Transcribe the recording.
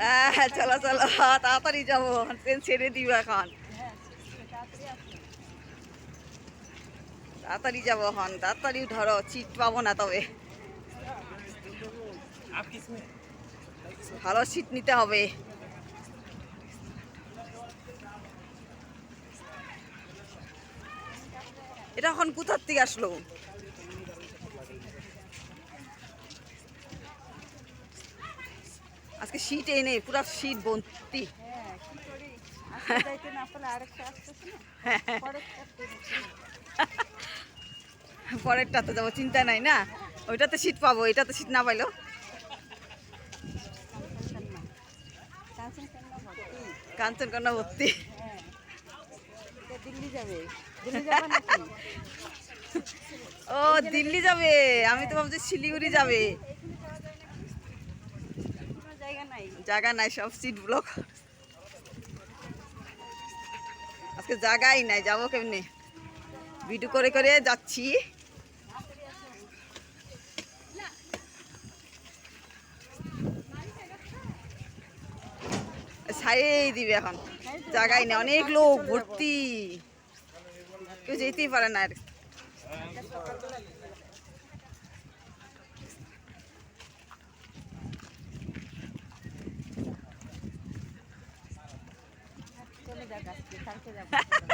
হ্যাঁ চলো চলো, তাড়াতাড়ি যাব। ট্রেন ছেড়ে দিব এখন। তাড়াতাড়ি যাব হন তাড়াতাড়ি ধরো সিট পাবো না তবে। ভালো সিট নিতে হবে। এটা এখন কোথার থেকে আসলো? আজকে শীত এনে, পুরো শীত বন্তি। পরেরটা তো যাব চিন্তা নাই না? ওইটাতে শীত পাবো, এটাতে শীত না পাইলো কাঞ্চন কন্যা ভর্তি। ও, দিল্লি যাবে। আমি তো ভাবছি শিলিগুড়ি যাবে। জায়গা নাই। সব সিট ব্লক আজকে জায়গাই নাই, যাব কেমনি? ভিডিও করে করে যাচ্ছি। ছাড়িয়েই দিবে এখন। জায়গাই নেই, অনেক লোক ভর্তি। কেউ যেতেই পারে না আর। যাক আজকে কালকে যাব।